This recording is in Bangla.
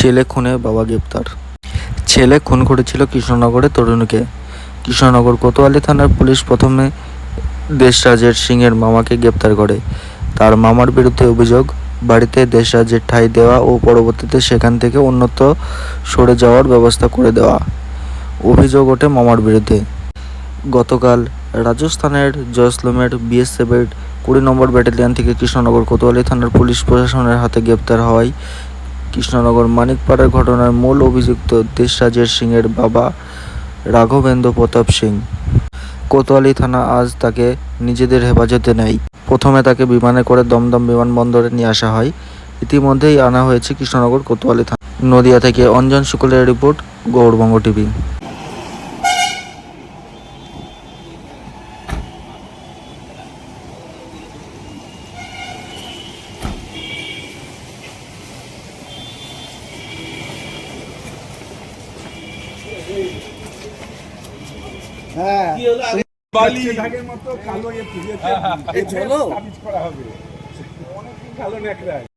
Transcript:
ছেলে খুনে বাবা গ্রেপ্তার। ছেলে খুন করেছিল কৃষ্ণনগরে তরুণীকে। কৃষ্ণনগর কোতোয়ালি থানার পুলিশ প্রথমে দেশরাজের সিংয়ের মামাকে গ্রেপ্তার করে। তার মামার বিরুদ্ধে অভিযোগ, বাড়িতে দেশরাজের ঠাঁই দেওয়া ও পরবর্তীতে সেখান থেকে অন্যত্র সরে যাওয়ার ব্যবস্থা করে দেওয়া। অভিযোগ ওঠে মামার বিরুদ্ধে। গতকাল রাজস্থানের জয়সলমের বিএসএফের কুড়ি নম্বর ব্যাটালিয়ন থেকে কৃষ্ণনগর কোতোয়ালি থানার পুলিশ প্রশাসনের হাতে গ্রেপ্তার হওয়ায় কৃষ্ণনগর মানিকপাড়ার ঘটনার মূল অভিযুক্ত দেশরাজের সিংয়ের বাবা রাঘবেন্দ্র প্রতাপ সিং। কোতোয়ালি থানা আজ তাকে নিজেদের হেফাজতে নেয়। প্রথমে তাকে বিমানে করে দমদম বিমানবন্দরে নিয়ে আসা হয়। ইতিমধ্যেই আনা হয়েছে কৃষ্ণনগর কোতোয়ালি থানা। নদিয়া থেকে অঞ্জন শুক্লের রিপোর্ট গৌরবঙ্গ টিভি। হ্যাঁ। বালি। মতো কালো ইয়ে তুলে চলো করা হবে। অনেক কালো ন্যাকড়ায়।